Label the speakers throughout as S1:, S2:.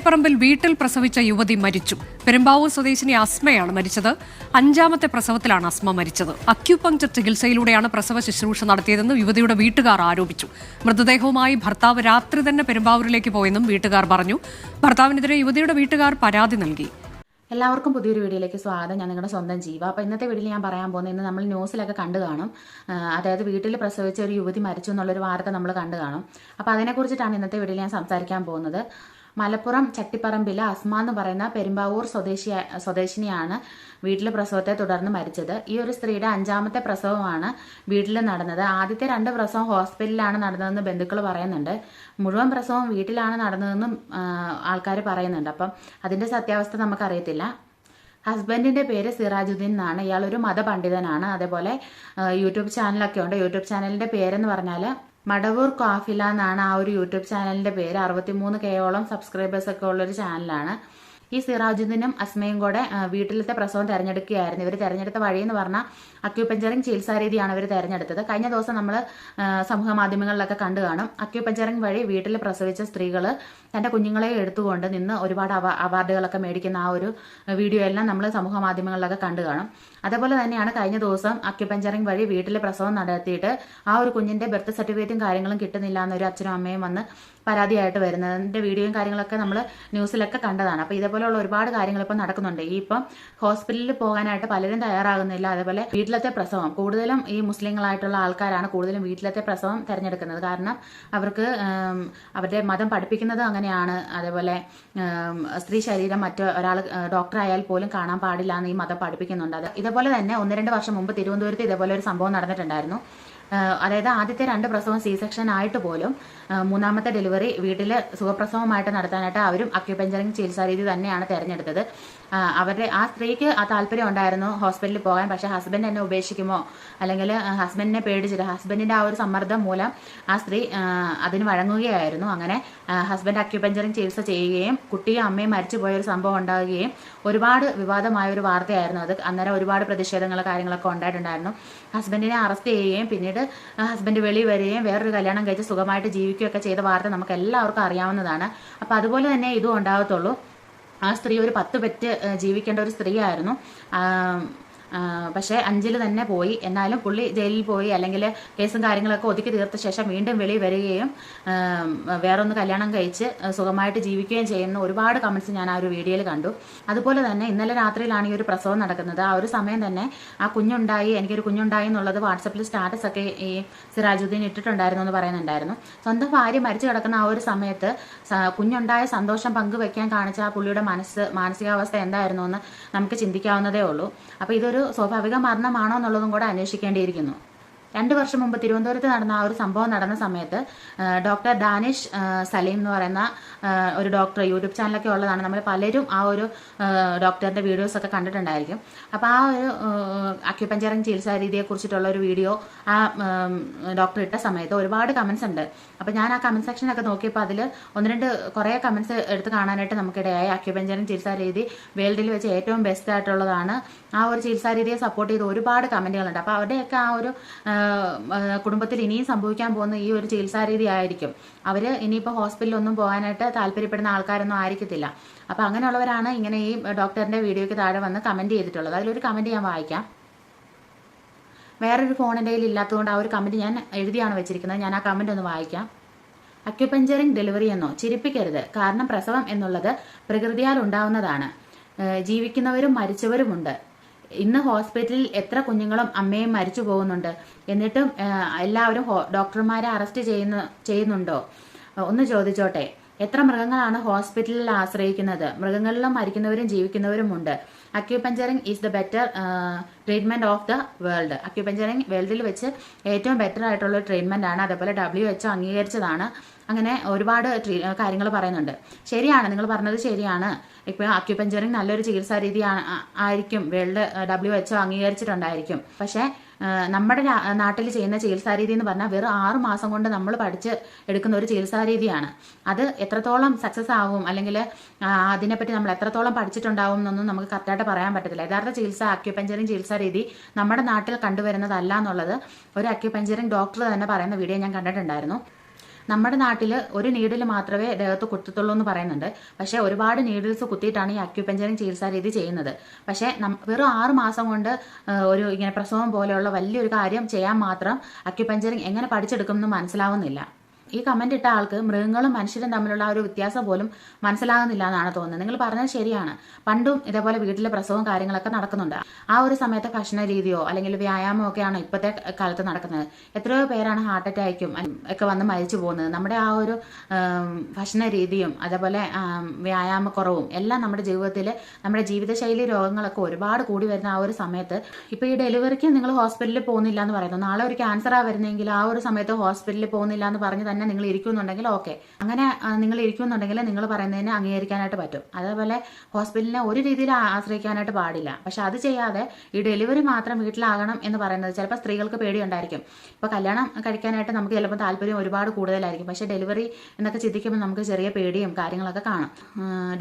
S1: ചട്ടിപ്പറമ്പിൽ വീട്ടിൽ പ്രസവിച്ച യുവതി മരിച്ചു. പെരുമ്പാവൂർ സ്വദേശിനി അസ്മയാണ് മരിച്ചത്. അഞ്ചാമത്തെ പ്രസവത്തിലാണ് അസ്മ മരിച്ചത്. അക്യുപങ്ചർ ചികിത്സയിലൂടെയാണ് പ്രസവ ശുശ്രൂഷ നടത്തിയതെന്ന് യുവതിയുടെ വീട്ടുകാർ ആരോപിച്ചു. മൃതദേഹവുമായി ഭർത്താവ് രാത്രി തന്നെ പെരുമ്പാവൂരിലേക്ക് പോയെന്നും വീട്ടുകാർ പറഞ്ഞു. ഭർത്താവിനെതിരെ യുവതിയുടെ വീട്ടുകാർ പരാതി നൽകി.
S2: എല്ലാവർക്കും പുതിയൊരു വീഡിയോയിലേക്ക് സ്വാഗതം. ഞാൻ നിങ്ങളുടെ സ്വന്തം ജീവ. അപ്പോൾ ഇന്നത്തെ വീഡിയോയിൽ ഞാൻ പറയാൻ പോകുന്നത് ഇന്ന് നമ്മൾ ന്യൂസിലൊക്കെ കണ്ടു കാണും. അതായത് വീട്ടിൽ പ്രസവിച്ച ഒരു യുവതി മരിച്ചു എന്നുള്ളൊരു വാർത്ത നമ്മൾ കണ്ടു കാണും. അപ്പോൾ അതിനെക്കുറിച്ചിട്ടാണ് ഇന്നത്തെ വീഡിയോയിൽ ഞാൻ സംസാരിക്കാൻ പോകുന്നത്. മലപ്പുറം ചട്ടിപ്പറമ്പിലെ അസ്മ എന്ന് പറയുന്ന പെരുമ്പാവൂർ സ്വദേശി സ്വദേശിനിയാണ് വീട്ടിലെ പ്രസവത്തെ തുടർന്ന് മരിച്ചത്. ഈ ഒരു സ്ത്രീയുടെ അഞ്ചാമത്തെ പ്രസവമാണ് വീട്ടിൽ നടന്നത്. ആദ്യത്തെ രണ്ട് പ്രസവം ഹോസ്പിറ്റലിലാണ് നടന്നതെന്ന് ബന്ധുക്കൾ പറയുന്നുണ്ട്. മുഴുവൻ പ്രസവം വീട്ടിലാണ് നടന്നതെന്നും ആൾക്കാർ പറയുന്നുണ്ട്. അപ്പം അതിന്റെ സത്യാവസ്ഥ നമുക്കറിയത്തില്ല. ഹസ്ബൻഡിന്റെ പേര് സിറാജുദ്ദീൻ എന്നാണ്. ഇയാൾ ഒരു മതപണ്ഡിതനാണ്. അതേപോലെ യൂട്യൂബ് ചാനലൊക്കെ ഉണ്ട്. യൂട്യൂബ് ചാനലിന്റെ പേരെന്ന് പറഞ്ഞാൽ മടവൂർ കാഫില എന്നാണ് ആ ഒരു യൂട്യൂബ് ചാനലിന്റെ പേര്. അറുപത്തിമൂന്ന് കെയോളം സബ്സ്ക്രൈബേഴ്സ് ഒക്കെ ഉള്ള ഒരു ചാനലാണ്. ഈ സിറാജുദ്ദീനും അസ്മയും കൂടെ വീട്ടിലത്തെ പ്രസവം തിരഞ്ഞെടുക്കുകയായിരുന്നു. ഇവർ തിരഞ്ഞെടുത്ത വഴി എന്ന് പറഞ്ഞാൽ അക്യൂപഞ്ചറിങ് ചികിത്സാ രീതിയാണ് ഇവർ തിരഞ്ഞെടുത്തത്. കഴിഞ്ഞ ദിവസം നമ്മൾ സമൂഹ മാധ്യമങ്ങളിലൊക്കെ കണ്ടു കാണും. അക്യൂപഞ്ചറിങ് വഴി വീട്ടിൽ പ്രസവിച്ച സ്ത്രീകൾ തന്റെ കുഞ്ഞുങ്ങളെ എടുത്തുകൊണ്ട് നിന്ന് ഒരുപാട് അവ അവാർഡുകളൊക്കെ മേടിക്കുന്ന ആ ഒരു വീഡിയോ എല്ലാം നമ്മൾ സമൂഹ മാധ്യമങ്ങളിലൊക്കെ കണ്ടു കാണും. അതേപോലെ തന്നെയാണ് കഴിഞ്ഞ ദിവസം അക്യുപഞ്ചറിങ് വഴി വീട്ടിൽ പ്രസവം നടത്തിയിട്ട് ആ ഒരു കുഞ്ഞിന്റെ ബർത്ത് സർട്ടിഫിക്കറ്റും കാര്യങ്ങളും കിട്ടുന്നില്ല എന്നൊരു അച്ഛനും അമ്മയും വന്ന് പരാതിയായിട്ട് വരുന്നതിന്റെ വീഡിയോയും കാര്യങ്ങളൊക്കെ നമ്മൾ ന്യൂസിലൊക്കെ കണ്ടതാണ്. അപ്പോൾ ഇതേപോലെയുള്ള ഒരുപാട് കാര്യങ്ങൾ ഇപ്പം നടക്കുന്നുണ്ട്. ഈ ഇപ്പം ഹോസ്പിറ്റലിൽ പോകാനായിട്ട് പലരും തയ്യാറാകുന്നില്ല. അതേപോലെ വീട്ടിലത്തെ പ്രസവം കൂടുതലും ഈ മുസ്ലിങ്ങളായിട്ടുള്ള ആൾക്കാരാണ് കൂടുതലും വീട്ടിലത്തെ പ്രസവം തിരഞ്ഞെടുക്കുന്നത്. കാരണം അവർക്ക് അവരുടെ മതം പഠിപ്പിക്കുന്നത് അങ്ങനെയാണ്. അതേപോലെ സ്ത്രീ ശരീരം മറ്റൊരാൾ ഡോക്ടർ ആയാൽ പോലും കാണാൻ പാടില്ല എന്ന് ഈ മതം പഠിപ്പിക്കുന്നുണ്ട്. അത് ഇതേപോലെ തന്നെ ഒന്ന് രണ്ട് വർഷം മുമ്പ് തിരുവനന്തപുരത്ത് ഇതേപോലെ ഒരു സംഭവം നടന്നിട്ടുണ്ടായിരുന്നു. അതായത് ആദ്യത്തെ രണ്ട് പ്രസവം സി സെക്ഷൻ ആയിട്ട് പോലും മൂന്നാമത്തെ ഡെലിവറി വീട്ടിൽ സുഖപ്രസവമായിട്ട് നടത്താനായിട്ട് അവരും അക്യുപഞ്ചറിങ് ചികിത്സാ രീതി തന്നെയാണ് തിരഞ്ഞെടുത്തത്. അവരുടെ ആ സ്ത്രീക്ക് ആ താല്പര്യം ഉണ്ടായിരുന്നു ഹോസ്പിറ്റലിൽ പോകാൻ പക്ഷെ ഹസ്ബൻഡ് എന്നെ ഉപേക്ഷിക്കുമോ? അല്ലെങ്കിൽ ഹസ്ബൻഡിനെ പേടിച്ചിട്ട് ഹസ്ബൻഡിന്റെ ആ ഒരു സമ്മർദ്ദം മൂലം ആ സ്ത്രീ അതിന് വഴങ്ങുകയായിരുന്നു. അങ്ങനെ ഹസ്ബൻഡ് അക്യുപഞ്ചറിങ് ചികിത്സ ചെയ്യുകയും കുട്ടിയും അമ്മയും മരിച്ചു പോയ ഒരു സംഭവം ഉണ്ടാവുകയും ഒരുപാട് വിവാദമായ ഒരു വാർത്തയായിരുന്നു അത്. അന്നേരം ഒരുപാട് പ്രതിഷേധങ്ങൾ കാര്യങ്ങളൊക്കെ ഉണ്ടായിട്ടുണ്ടായിരുന്നു. ഹസ്ബൻഡിനെ അറസ്റ്റ് ചെയ്യുകയും പിന്നീട് ഹസ്ബൻഡ് വെളി വരികയും വേറൊരു കല്യാണം കഴിച്ച് സുഖമായിട്ട് ജീവിക്കുകയൊക്കെ ചെയ്ത വാർത്ത നമുക്ക് എല്ലാവർക്കും അറിയാവുന്നതാണ്. അപ്പം അതുപോലെ തന്നെ ഇതും ഉണ്ടാകത്തുള്ളൂ. ആ സ്ത്രീ ഒരു പത്ത് പെറ്റ് ജീവിക്കേണ്ട ഒരു സ്ത്രീ ആയിരുന്നു പക്ഷേ അഞ്ചിൽ തന്നെ പോയി. എന്നാലും പുള്ളി ജയിലിൽ പോയി. അല്ലെങ്കിൽ കേസും കാര്യങ്ങളൊക്കെ ഒതുക്കി തീർത്ത ശേഷം വീണ്ടും വെളി വരികയും വേറൊന്ന് കല്യാണം കഴിച്ച് സുഖമായിട്ട് ജീവിക്കുകയും ചെയ്യുന്ന ഒരുപാട് കമൻസ് ഞാൻ ആ ഒരു വീഡിയോയിൽ കണ്ടു. അതുപോലെ തന്നെ ഇന്നലെ രാത്രിയിലാണ് ഈ ഒരു പ്രസവം നടക്കുന്നത്. ആ ഒരു സമയം തന്നെ ആ കുഞ്ഞുണ്ടായി എനിക്കൊരു കുഞ്ഞുണ്ടായി എന്നുള്ളത് വാട്സപ്പിൽ സ്റ്റാറ്റസ് ഒക്കെ ഈ സിറാജുദ്ദീൻ ഇട്ടിട്ടുണ്ടായിരുന്നു എന്ന് പറയുന്നുണ്ടായിരുന്നു. സ്വന്തം ഭാര്യ മരിച്ചു കിടക്കുന്ന ആ ഒരു സമയത്ത് കുഞ്ഞുണ്ടായ സന്തോഷം പങ്കുവെക്കാൻ കാണിച്ച ആ പുള്ളിയുടെ മനസ്സ് മാനസികാവസ്ഥ എന്തായിരുന്നു എന്ന് നമുക്ക് ചിന്തിക്കാവുന്നതേ ഉള്ളൂ. അപ്പോൾ ഇതൊരു സ്വാഭാവിക മരണമാണോ എന്നുള്ളതും കൂടെ അന്വേഷിക്കേണ്ടിയിരിക്കുന്നു. രണ്ട് വർഷം മുമ്പ് തിരുവനന്തപുരത്ത് നടന്ന ആ ഒരു സംഭവം നടന്ന സമയത്ത് ഡോക്ടർ ദാനിഷ് സലീം എന്ന് പറയുന്ന ഒരു ഡോക്ടർ യൂട്യൂബ് ചാനലൊക്കെ ഉള്ളതാണ്. നമ്മൾ പലരും ആ ഒരു ഡോക്ടറിന്റെ ഡോക്ടറിന്റെ വീഡിയോസ് ഒക്കെ കണ്ടിട്ടുണ്ടായിരിക്കും. അപ്പോൾ ആ ഒരു അക്യുപഞ്ചറിങ് ചികിത്സാ രീതിയെ കുറിച്ചിട്ടുള്ള ഒരു വീഡിയോ ആ ഡോക്ടർ ഇട്ട സമയത്ത് ഒരുപാട് കമന്റ്സ് ഉണ്ട്. അപ്പോൾ ഞാൻ ആ കമന്റ് സെക്ഷനൊക്കെ നോക്കിയപ്പോൾ അതിൽ ഒന്ന് രണ്ട് കുറേ കമന്റ്സ് എടുത്ത് കാണാനായിട്ട് നമുക്കിടയായി. അക്യുപഞ്ചറിങ് ചികിത്സാ രീതി വേൾഡിൽ വെച്ച് ഏറ്റവും ബെസ്റ്റ് ആയിട്ടുള്ളതാണ്. ആ ഒരു ചികിത്സാ രീതിയെ സപ്പോർട്ട് ചെയ്ത് ഒരുപാട് കമന്റുകളുണ്ട് അപ്പോൾ അവരുടെയൊക്കെ ആ ഒരു കുടുംബത്തിൽ ഇനിയും സംഭവിക്കാൻ പോകുന്ന ഈ ഒരു ചികിത്സാ രീതി ആയിരിക്കും. അവർ ഇനിയിപ്പോൾ ഹോസ്പിറ്റലിലൊന്നും പോകാനായിട്ട് താല്പര്യപ്പെടുന്ന ആൾക്കാരൊന്നും ആയിരിക്കത്തില്ല. അപ്പോൾ അങ്ങനെയുള്ളവരാണ് ഇങ്ങനെ ഈ ഡോക്ടറിന്റെ വീഡിയോയ്ക്ക് താഴെ വന്ന് കമന്റ് ചെയ്തിട്ടുള്ളത്. അതിലൊരു കമന്റ് ഞാൻ വായിക്കാം. വേറൊരു ഫോൺ എന്റെ കയ്യിൽ ഇല്ലാത്തതുകൊണ്ട് ആ ഒരു കമന്റ് ഞാൻ എഴുതിയാണ് വെച്ചിരിക്കുന്നത്. ഞാൻ ആ കമന്റ് ഒന്ന് വായിക്കാം. അക്യുപഞ്ചറിങ് ഡെലിവറി എന്നോ ചിരിപ്പിക്കരുത്. കാരണം പ്രസവം എന്നുള്ളത് പ്രകൃതിയാൽ ഉണ്ടാവുന്നതാണ്. ജീവിക്കുന്നവരും മരിച്ചവരുമുണ്ട്. ഇന്ന് ഹോസ്പിറ്റലിൽ എത്ര കുഞ്ഞുങ്ങളും അമ്മയും മരിച്ചു പോകുന്നുണ്ട്? എന്നിട്ടും എല്ലാവരും ഡോക്ടർമാരെ അറസ്റ്റ് ചെയ്യുന്ന ചെയ്യുന്നുണ്ടോ? ഒന്ന് ചോദിച്ചോട്ടെ. എത്ര മൃഗങ്ങളാണ് ഹോസ്പിറ്റലിൽ ആശ്രയിക്കുന്നത്? മൃഗങ്ങളിലും മരിക്കുന്നവരും ജീവിക്കുന്നവരും ഉണ്ട് acupuncturing is the better treatment of the world acupuncturing വേൾഡിൽ വെച്ച് ഏറ്റവും ബെറ്റർ ആയിട്ടുള്ള ട്രീറ്റ്മെന്റ് ആണ്. അതേപോലെ ഡബ്ല്യു എച്ച് അംഗീകരിച്ചതാണ്. അങ്ങനെ ഒരുപാട് കാര്യങ്ങൾ പറയുന്നുണ്ട്. ശരിയാണ് നിങ്ങൾ പറഞ്ഞത് ശരിയാണ്. ഇപ്പോൾ അക്യുപഞ്ചറിങ് നല്ലൊരു ചികിത്സാ രീതി ആയിരിക്കും. വേൾഡ് ഡബ്ല്യു എച്ച് അംഗീകരിച്ചിട്ടുണ്ടായിരിക്കും. പക്ഷേ നമ്മുടെ നാട്ടിൽ ചെയ്യുന്ന ചികിത്സാ രീതി എന്ന് പറഞ്ഞാൽ വെറും ആറ് മാസം കൊണ്ട് നമ്മൾ പഠിച്ച് എടുക്കുന്ന ഒരു ചികിത്സാ രീതിയാണ്. അത് എത്രത്തോളം സക്സസ് ആവും അല്ലെങ്കിൽ അതിനെപ്പറ്റി നമ്മൾ എത്രത്തോളം പഠിച്ചിട്ടുണ്ടാവും എന്നൊന്നും നമുക്ക് കറക്റ്റായിട്ട് പറയാൻ പറ്റത്തില്ല. യഥാർത്ഥ ചികിത്സ അക്യുപഞ്ചറിങ് ചികിത്സാ രീതി നമ്മുടെ നാട്ടിൽ കണ്ടുവരുന്നതല്ല എന്നുള്ളത് ഒരു അക്യുപഞ്ചറിങ് ഡോക്ടർ തന്നെ പറയുന്ന വീഡിയോ ഞാൻ കണ്ടിട്ടുണ്ടായിരുന്നു. നമ്മുടെ നാട്ടിൽ ഒരു നീഡിൽ മാത്രമേ ദേഹത്ത് കുത്തത്തുള്ളൂ എന്ന് പറയുന്നുണ്ട്. പക്ഷേ ഒരുപാട് നീഡിൽസ് കുത്തിയിട്ടാണ് ഈ അക്യുപഞ്ചറിങ് ചികിത്സാ രീതി ചെയ്യുന്നത്. പക്ഷേ വെറും ആറ് മാസം കൊണ്ട് ഒരു ഇങ്ങനെ പ്രസവം പോലെയുള്ള വലിയൊരു കാര്യം ചെയ്യാൻ മാത്രം അക്യുപഞ്ചറിങ് എങ്ങനെ പഠിച്ചെടുക്കുമെന്ന് മനസ്സിലാവുന്നില്ല. ഈ കമന്റ് ഇട്ട ആൾക്ക് മൃഗങ്ങളും മനുഷ്യരും തമ്മിലുള്ള ഒരു വ്യത്യാസം പോലും മനസ്സിലാകുന്നില്ല എന്നാണ് തോന്നുന്നത്. നിങ്ങൾ പറഞ്ഞത് ശരിയാണ്. പണ്ടും ഇതേപോലെ വീട്ടിലെ പ്രസവവും കാര്യങ്ങളൊക്കെ നടക്കുന്നുണ്ട്. ആ ഒരു സമയത്തെ ഭക്ഷണ രീതിയോ അല്ലെങ്കിൽ വ്യായാമമോ ഒക്കെയാണ് ഇപ്പോഴത്തെ കാലത്ത് നടക്കുന്നത്? എത്രയോ പേരാണ് ഹാർട്ട് അറ്റാക്കും ഒക്കെ വന്ന് മരിച്ചു പോകുന്നത്. നമ്മുടെ ആ ഒരു ഭക്ഷണ രീതിയും അതേപോലെ വ്യായാമക്കുറവും എല്ലാം നമ്മുടെ ജീവിതത്തിൽ നമ്മുടെ ജീവിതശൈലി രോഗങ്ങളൊക്കെ ഒരുപാട് കൂടി വരുന്ന ആ ഒരു സമയത്ത് ഇപ്പൊ ഈ ഡെലിവറിക്ക് നിങ്ങൾ ഹോസ്പിറ്റലിൽ പോകുന്നില്ല എന്ന് പറയുന്നു. നാളെ ഒരു ക്യാൻസറാ വരുന്നെങ്കിൽ ആ ഒരു സമയത്ത് ഹോസ്പിറ്റലിൽ പോകുന്നില്ല എന്ന് പറഞ്ഞ് തന്നെ നിങ്ങൾ ഇരിക്കുന്നുണ്ടെങ്കിൽ ഓക്കെ അങ്ങനെ നിങ്ങൾ ഇരിക്കുന്നുണ്ടെങ്കിൽ നിങ്ങൾ പറയുന്നതിനെ അംഗീകരിക്കാനായിട്ട് പറ്റും. അതേപോലെ ഹോസ്പിറ്റലിനെ ഒരു രീതിയിൽ ആശ്രയിക്കാനായിട്ട് പാടില്ല. പക്ഷെ അത് ചെയ്യാതെ ഈ ഡെലിവറി മാത്രം വീട്ടിലാകണം എന്ന് പറയുന്നത് ചിലപ്പോൾ സ്ത്രീകൾക്ക് പേടിയുണ്ടായിരിക്കും. ഇപ്പൊ കല്യാണം കഴിക്കാനായിട്ട് നമുക്ക് ചിലപ്പോൾ താല്പര്യം ഒരുപാട് കൂടുതലായിരിക്കും. പക്ഷെ ഡെലിവറി എന്നൊക്കെ ചിന്തിക്കുമ്പോൾ നമുക്ക് ചെറിയ പേടിയും കാര്യങ്ങളൊക്കെ കാണും.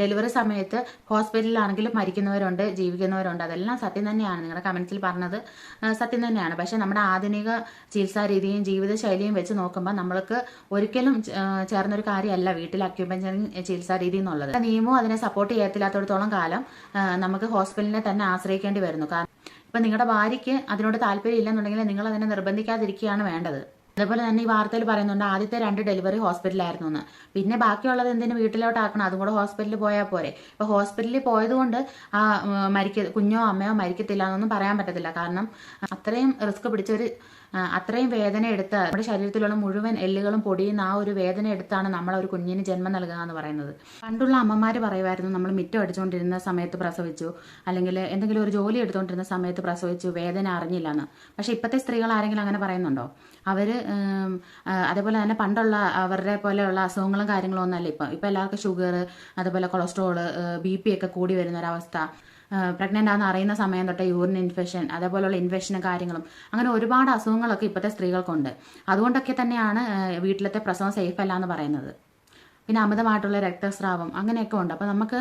S2: ഡെലിവറി സമയത്ത് ഹോസ്പിറ്റലിലാണെങ്കിലും മരിക്കുന്നവരുണ്ട് ജീവിക്കുന്നവരുണ്ട്. അതെല്ലാം സത്യം തന്നെയാണ്. നിങ്ങളുടെ കമന്റ്സിൽ പറഞ്ഞത് സത്യം തന്നെയാണ്. പക്ഷെ നമ്മുടെ ആധുനിക ചികിത്സാ രീതിയും ജീവിതശൈലിയും വെച്ച് നോക്കുമ്പോൾ നമ്മൾക്ക് ഒരിക്കലും ചേർന്നൊരു കാര്യമല്ല വീട്ടിൽ അക്യുപഞ്ചറിങ് ചികിത്സാ രീതി എന്നുള്ളത്. നിയമവും അതിനെ സപ്പോർട്ട് ചെയ്യത്തില്ലാത്തടത്തോളം കാലം നമുക്ക് ഹോസ്പിറ്റലിനെ തന്നെ ആശ്രയിക്കേണ്ടി വരുന്നു. കാരണം ഇപ്പം നിങ്ങളുടെ ഭാര്യയ്ക്ക് അതിനോട് താല്പര്യം ഇല്ലെന്നുണ്ടെങ്കിൽ നിങ്ങൾ അതിനെ നിർബന്ധിക്കാതിരിക്കുകയാണ് വേണ്ടത്. അതേപോലെ തന്നെ ഈ വാർത്തയിൽ പറയുന്നുണ്ട് ആദ്യത്തെ രണ്ട് ഡെലിവറി ഹോസ്പിറ്റലായിരുന്നു എന്ന് പിന്നെ ബാക്കിയുള്ളത് എന്തിനു വീട്ടിലോട്ടാക്കണം? അതും കൂടെ ഹോസ്പിറ്റലിൽ പോയാൽ പോരെ. ഇപ്പൊ ഹോസ്പിറ്റലിൽ പോയതുകൊണ്ട് ആ മരിക്ക കുഞ്ഞോ അമ്മയോ മരിക്കത്തില്ല എന്നൊന്നും പറയാൻ പറ്റത്തില്ല. കാരണം അത്രയും റിസ്ക് പിടിച്ച ഒരു അത്രയും വേദന എടുത്ത് നമ്മുടെ ശരീരത്തിലുള്ള മുഴുവൻ എല്ലുകളും പൊടിയുന്ന ആ ഒരു വേദന എടുത്താണ് നമ്മൾ ഒരു കുഞ്ഞിന് ജന്മം നൽകുക എന്ന് പറയുന്നത്. പണ്ടുള്ള അമ്മമാർ പറയുമായിരുന്നു നമ്മൾ മിറ്റം അടിച്ചുകൊണ്ടിരുന്ന സമയത്ത് പ്രസവിച്ചു. അല്ലെങ്കിൽ എന്തെങ്കിലും ഒരു ജോലി എടുത്തുകൊണ്ടിരുന്ന സമയത്ത് പ്രസവിച്ചു. വേദന അറിഞ്ഞില്ല എന്ന് പക്ഷെ ഇപ്പോഴത്തെ സ്ത്രീകൾ ആരെങ്കിലും അങ്ങനെ പറയുന്നുണ്ടോ? അവർ അതേപോലെ തന്നെ പണ്ടുള്ള അവരുടെ പോലെയുള്ള അസുഖങ്ങളും കാര്യങ്ങളും ഒന്നല്ല ഇപ്പം ഇപ്പം എല്ലാവർക്കും ഷുഗർ അതേപോലെ കൊളസ്ട്രോൾ ബി പി ഒക്കെ കൂടി വരുന്ന ഒരവസ്ഥ പ്രഗ്നന്റ് ആണെന്ന് അറിയുന്ന സമയം തൊട്ട് യൂറിൻ ഇൻഫെക്ഷൻ അതേപോലെയുള്ള ഇൻഫെക്ഷനും കാര്യങ്ങളും അങ്ങനെ ഒരുപാട് അസുഖങ്ങളൊക്കെ ഇപ്പോഴത്തെ സ്ത്രീകൾക്കുണ്ട്. അതുകൊണ്ടൊക്കെ തന്നെയാണ് വീട്ടിലത്തെ പ്രസവം സേഫ് അല്ല എന്ന് പറയുന്നത്. പിന്നെ അമിതമായിട്ടുള്ള രക്തസ്രാവം അങ്ങനെയൊക്കെ ഉണ്ട്. അപ്പം നമുക്ക്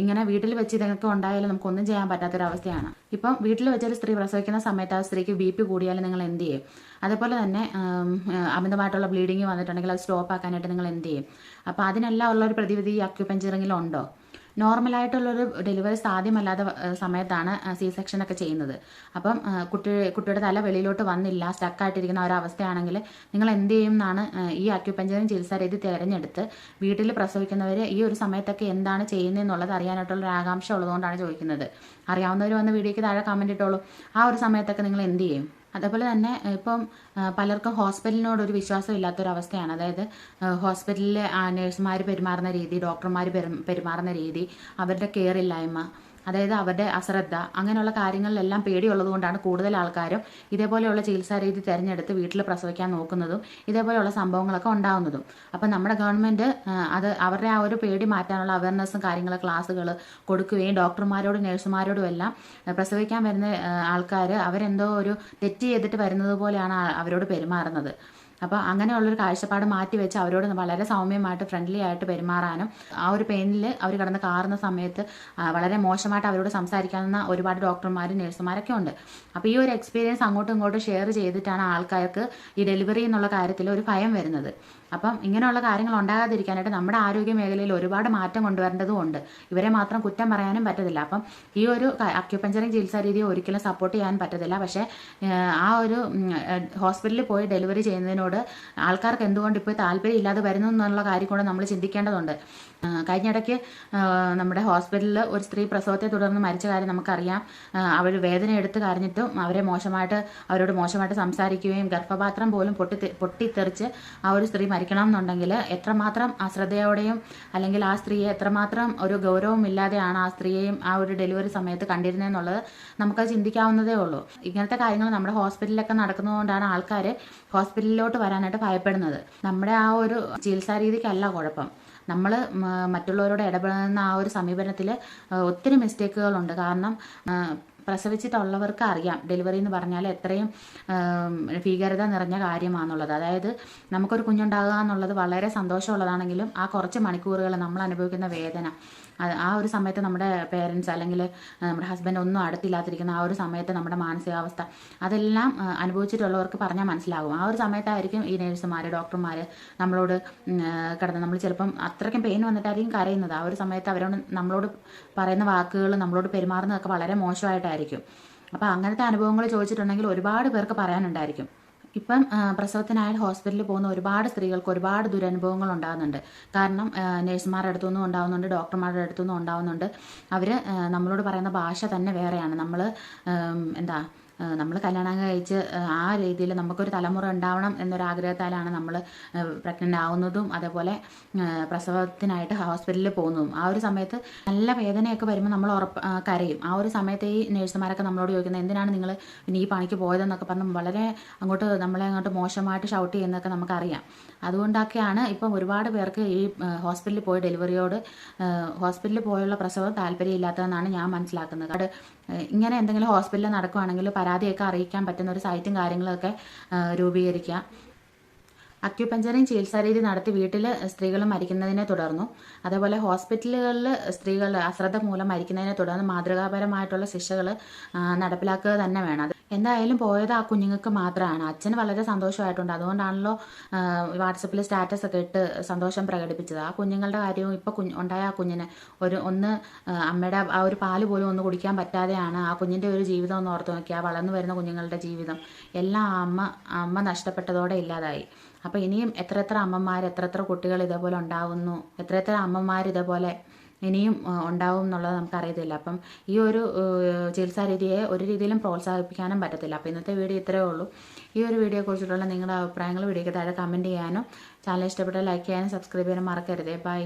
S2: ഇങ്ങനെ വീട്ടിൽ വെച്ച് ഇതൊക്കെ ഉണ്ടായാലും നമുക്കൊന്നും ചെയ്യാൻ പറ്റാത്തൊരവസ്ഥയാണ്. ഇപ്പം വീട്ടിൽ വെച്ചൊരു സ്ത്രീ പ്രസവിക്കുന്ന സമയത്ത് ആ സ്ത്രീക്ക് ബി പി കൂടിയാലും നിങ്ങൾ എന്ത് ചെയ്യും? അതേപോലെ തന്നെ അമിതമായിട്ടുള്ള ബ്ലീഡിങ് വന്നിട്ടുണ്ടെങ്കിൽ അത് സ്റ്റോപ്പ് ആക്കാനായിട്ട് നിങ്ങൾ എന്ത് ചെയ്യും? അപ്പം അതിനെല്ലാം ഉള്ള ഒരു പ്രതിവിധി ഈ അക്യുപഞ്ചറിങ്ങിലുണ്ടോ നോർമലായിട്ടുള്ളൊരു ഡെലിവറി സാധ്യമല്ലാത്ത സമയത്താണ് സി സെക്ഷൻ ഒക്കെ ചെയ്യുന്നത്. അപ്പം കുട്ടി കുട്ടിയുടെ തല വെളിയിലോട്ട് വന്നില്ല സ്റ്റക്കായിട്ടിരിക്കുന്ന ഒരവസ്ഥയാണെങ്കിൽ നിങ്ങൾ എന്ത് ചെയ്യും എന്നാണ് ഈ അക്യുപഞ്ചറിൻ ചികിത്സാ രീതി തിരഞ്ഞെടുത്ത് വീട്ടിൽ പ്രസവിക്കുന്നവർ ഈ ഒരു സമയത്തൊക്കെ എന്താണ് ചെയ്യുന്നതെന്നുള്ളത് അറിയാനായിട്ടുള്ള ഒരു ആകാംക്ഷ ഉള്ളതുകൊണ്ടാണ് ചോദിക്കുന്നത്. അറിയാവുന്നവർ വന്ന് വീഡിയോയ്ക്ക് താഴെ കമന്റ് ഇട്ടോളൂ. ആ ഒരു സമയത്തൊക്കെ നിങ്ങൾ എന്ത് ചെയ്യും അതേപോലെ തന്നെ ഇപ്പം പലർക്കും ഹോസ്പിറ്റലിനോട് ഒരു വിശ്വാസം ഇല്ലാത്തൊരവസ്ഥയാണ് അതായത് ഹോസ്പിറ്റലിലെ നേഴ്സുമാർ പെരുമാറുന്ന രീതി ഡോക്ടർമാർ പെരുമാറുന്ന രീതി അവരുടെ കെയർ ഇല്ലായ്മ അതായത് അവരുടെ അശ്രദ്ധ അങ്ങനെയുള്ള കാര്യങ്ങളിലെല്ലാം പേടിയുള്ളത് കൊണ്ടാണ് കൂടുതൽ ആൾക്കാരും ഇതേപോലെയുള്ള ചികിത്സാ രീതി തിരഞ്ഞെടുത്ത് വീട്ടിൽ പ്രസവിക്കാൻ നോക്കുന്നതും ഇതേപോലെയുള്ള സംഭവങ്ങളൊക്കെ ഉണ്ടാകുന്നതും അപ്പം നമ്മുടെ ഗവൺമെന്റ് അത് അവരുടെ ആ ഒരു പേടി മാറ്റാനുള്ള അവയർനെസ്സും കാര്യങ്ങൾ ക്ലാസ്സുകൾ കൊടുക്കുകയും ഡോക്ടർമാരോടും നഴ്സുമാരോടും എല്ലാം പ്രസവിക്കാൻ വരുന്ന ആൾക്കാർ അവരെന്തോ ഒരു തെറ്റ് ചെയ്തിട്ട് വരുന്നത് പോലെയാണ് അവരോട് പെരുമാറുന്നത്. അപ്പോൾ അങ്ങനെയുള്ളൊരു കാഴ്ചപ്പാട് മാറ്റി വെച്ച് അവരോട് വളരെ സൗമ്യമായിട്ട് ഫ്രണ്ട്ലി ആയിട്ട് പെരുമാറാനും ആ ഒരു പെയിനിൽ അവർ കിടന്ന് കാറുന്ന സമയത്ത് വളരെ മോശമായിട്ട് അവരോട് സംസാരിക്കാവുന്ന ഒരുപാട് ഡോക്ടർമാരും നഴ്സുമാരൊക്കെ ഉണ്ട്. അപ്പോൾ ഈ ഒരു എക്സ്പീരിയൻസ് അങ്ങോട്ടും ഇങ്ങോട്ടും ഷെയർ ചെയ്തിട്ടാണ് ആൾക്കാർക്ക് ഈ ഡെലിവറി എന്നുള്ള കാര്യത്തിൽ ഒരു ഭയം വരുന്നത്. അപ്പം ഇങ്ങനെയുള്ള കാര്യങ്ങൾ ഉണ്ടാകാതിരിക്കാനായിട്ട് നമ്മുടെ ആരോഗ്യ മേഖലയിൽ ഒരുപാട് മാറ്റം കൊണ്ടുവരേണ്ടതുണ്ട് ഇവരെ മാത്രം കുറ്റം പറയാനും പറ്റത്തില്ല. അപ്പം ഈ ഒരു അക്യുപഞ്ചറിങ് ചികിത്സാ രീതിയെ ഒരിക്കലും സപ്പോർട്ട് ചെയ്യാൻ പറ്റത്തില്ല. പക്ഷേ ആ ഒരു ഹോസ്പിറ്റലിൽ പോയി ഡെലിവറി ചെയ്യുന്നതിനോട് ആൾക്കാർക്ക് എന്തുകൊണ്ട് ഇപ്പോൾ താല്പര്യം ഇല്ലാതെ വരുന്നു എന്നുള്ള കാര്യം കൂടെ നമ്മൾ ചിന്തിക്കേണ്ടതുണ്ട്. ഏഹ്, കഴിഞ്ഞിടയ്ക്ക് ഏഹ്, നമ്മുടെ ഹോസ്പിറ്റലിൽ ഒരു സ്ത്രീ പ്രസവത്തെ തുടർന്ന് മരിച്ച കാര്യം നമുക്കറിയാം. അവർ വേദന എടുത്ത് കരഞ്ഞിട്ടും അവരെ മോശമായിട്ട് അവരോട് മോശമായിട്ട് സംസാരിക്കുകയും ഗർഭപാത്രം പോലും പൊട്ടി പൊട്ടിത്തെറിച്ച് ആ ഒരു സ്ത്രീ മരിക്കണം എന്നുണ്ടെങ്കിൽ എത്രമാത്രം അശ്രദ്ധയോടെയും അല്ലെങ്കിൽ ആ സ്ത്രീയെ എത്രമാത്രം ഒരു ഗൗരവം ഇല്ലാതെയാണ് ആ സ്ത്രീയെയും ആ ഒരു ഡെലിവറി സമയത്ത് കണ്ടിരുന്നതെന്നുള്ളത് നമുക്കത് ചിന്തിക്കാവുന്നതേ ഉള്ളൂ. ഇങ്ങനത്തെ കാര്യങ്ങൾ നമ്മുടെ ഹോസ്പിറ്റലിലൊക്കെ നടക്കുന്നതുകൊണ്ടാണ് ആൾക്കാർ ഹോസ്പിറ്റലിലോട്ട് വരാനായിട്ട് ഭയപ്പെടുന്നത്. നമ്മുടെ ആ ഒരു ചികിത്സാ രീതിക്കല്ല കുഴപ്പം. നമ്മൾ മറ്റുള്ളവരോട് ഇടപെടുന്ന ആ ഒരു സമീപനത്തിൽ ഒത്തിരി മിസ്റ്റേക്കുകളുണ്ട്. കാരണം പ്രസവിച്ചിട്ടുള്ളവർക്ക് അറിയാം ഡെലിവറി എന്ന് പറഞ്ഞാൽ എത്രയും ഭീകരത നിറഞ്ഞ കാര്യമാണെന്നുള്ളത് അതായത് നമുക്കൊരു കുഞ്ഞുണ്ടാകുക എന്നുള്ളത് വളരെ സന്തോഷമുള്ളതാണെങ്കിലും ആ കുറച്ച് മണിക്കൂറുകൾ നമ്മൾ അനുഭവിക്കുന്ന വേദന. ആ ഒരു സമയത്ത് നമ്മുടെ പേരൻസ് അല്ലെങ്കിൽ നമ്മുടെ ഹസ്ബൻഡ് ഒന്നും അടുത്തില്ലാതിരിക്കുന്ന ആ ഒരു സമയത്ത് നമ്മുടെ മാനസികാവസ്ഥ അതെല്ലാം അനുഭവിച്ചിട്ടുള്ളവർക്ക് പറഞ്ഞാൽ മനസ്സിലാകും. ആ ഒരു സമയത്തായിരിക്കും ഈ നേഴ്സുമാർ ഡോക്ടർമാർ നമ്മളോട് കിടന്ന് നമ്മൾ ചിലപ്പം അത്രയ്ക്കും പെയിൻ വന്നിട്ടായിരിക്കും കരയുന്നത്. ആ ഒരു സമയത്ത് അവരോട് നമ്മളോട് പറയുന്ന വാക്കുകൾ നമ്മളോട് പെരുമാറുന്നതൊക്കെ വളരെ മോശമായിട്ടായിരിക്കും. അപ്പോൾ അങ്ങനത്തെ അനുഭവങ്ങൾ ചോദിച്ചിട്ടുണ്ടെങ്കിൽ ഒരുപാട് പേർക്ക് പറയാനുണ്ടായിരിക്കും. ഇപ്പം പ്രസവത്തിനായിട്ട് ഹോസ്പിറ്റലിൽ പോകുന്ന ഒരുപാട് സ്ത്രീകൾക്ക് ഒരുപാട് ദുരനുഭവങ്ങൾ ഉണ്ടാകുന്നുണ്ട്. കാരണം നഴ്സുമാരുടെ അടുത്തുനിന്നും ഉണ്ടാകുന്നുണ്ട് ഡോക്ടർമാരുടെ അടുത്തുനിന്നും ഉണ്ടാകുന്നുണ്ട് അവർ നമ്മളോട് പറയുന്ന ഭാഷ തന്നെ വേറെയാണ്. നമ്മൾ എന്താ നമ്മൾ കല്യാണം കഴിച്ച് ആ, രീതിയിൽ നമുക്കൊരു തലമുറ ഉണ്ടാവണം എന്നൊരാഗ്രഹത്താലാണ് നമ്മൾ പ്രഗ്നന്റ് ആവുന്നതും അതേപോലെ പ്രസവത്തിനായിട്ട് ഹോസ്പിറ്റലിൽ പോകുന്നതും. ആ ഒരു സമയത്ത് നല്ല വേദനയൊക്കെ വരുമ്പോൾ നമ്മൾ ഉറപ്പ് കരയും. ആ ഒരു സമയത്ത് ഈ നേഴ്സുമാരൊക്കെ നമ്മളോട് ചോദിക്കുന്നത് എന്തിനാണ് നിങ്ങൾ ഈ പണിക്ക് പോയതെന്നൊക്കെ പറഞ്ഞ് വളരെ അങ്ങോട്ട് നമ്മളെ അങ്ങോട്ട് മോശമായിട്ട് ഷൗട്ട് ചെയ്യുന്നതൊക്കെ നമുക്കറിയാം. അതുകൊണ്ടൊക്കെയാണ് ഇപ്പം ഒരുപാട് പേർക്ക് ഈ ഹോസ്പിറ്റലിൽ പോയി ഡെലിവറിയോട് ഹോസ്പിറ്റലിൽ പോയുള്ള പ്രസവം താല്പര്യമില്ലാത്തതെന്നാണ് ഞാൻ മനസ്സിലാക്കുന്നത്. ഇങ്ങനെ എന്തെങ്കിലും ഹോസ്പിറ്റലിൽ നടക്കുവാണെങ്കിൽ പരാതിയൊക്കെ അറിയിക്കാൻ പറ്റുന്ന ഒരു സൈറ്റും കാര്യങ്ങളൊക്കെ രൂപീകരിക്കുക. അക്യുപഞ്ചറിങ് ചികിത്സാ രീതി നടത്തി വീട്ടിൽ സ്ത്രീകൾ മരിക്കുന്നതിനെ തുടർന്നു. അതേപോലെ ഹോസ്പിറ്റലുകളിൽ സ്ത്രീകൾ അശ്രദ്ധ മൂലം മരിക്കുന്നതിനെ തുടർന്ന് മാതൃകാപരമായിട്ടുള്ള ശിക്ഷകൾ നടപ്പിലാക്കുക തന്നെ വേണം. എന്തായാലും പോയത് ആ കുഞ്ഞുങ്ങൾക്ക് മാത്രമാണ്. അച്ഛന് വളരെ സന്തോഷമായിട്ടുണ്ട്. അതുകൊണ്ടാണല്ലോ വാട്സപ്പിൽ സ്റ്റാറ്റസ് ഒക്കെ ഇട്ട് സന്തോഷം പ്രകടിപ്പിച്ചത്. ആ കുഞ്ഞുങ്ങളുടെ കാര്യവും ഇപ്പോൾ കുഞ്ഞ് ഉണ്ടായ ആ കുഞ്ഞിന് ഒരു ഒന്ന് അമ്മയുടെ ആ ഒരു പാൽ പോലും ഒന്ന് കുടിക്കാൻ പറ്റാതെയാണ് ആ കുഞ്ഞിന്റെ ഒരു ജീവിതം ഒന്ന് ഓർത്തു നോക്കിയാൽ വളർന്നു വരുന്ന കുഞ്ഞുങ്ങളുടെ ജീവിതം എല്ലാം അമ്മ അമ്മ നഷ്ടപ്പെട്ടതോടെ ഇല്ലാതായി. അപ്പോൾ ഇനിയും എത്ര എത്ര അമ്മമാർ എത്ര എത്ര കുട്ടികൾ ഇതേപോലെ ഉണ്ടാവുന്നു? എത്ര എത്ര അമ്മമാർ ഇതേപോലെ ഇനിയും ഉണ്ടാവും എന്നുള്ളത് നമുക്കറിയത്തില്ല. അപ്പം ഈ ഒരു ചികിത്സാ രീതിയെ ഒരു രീതിയിലും പ്രോത്സാഹിപ്പിക്കാനും പറ്റത്തില്ല. അപ്പോൾ ഇന്നത്തെ വീഡിയോ ഇത്രയേ ഉള്ളൂ. ഈ ഒരു വീഡിയോ കുറിച്ചിട്ടുള്ള നിങ്ങളുടെ അഭിപ്രായങ്ങൾ വീഡിയോയ്ക്ക് താഴെ കമന്റ് ചെയ്യാനും ചാനൽ ഇഷ്ടപ്പെട്ടാൽ ലൈക്ക് ചെയ്യാനും സബ്സ്ക്രൈബ് ചെയ്യാനും മറക്കരുതേ. ബൈ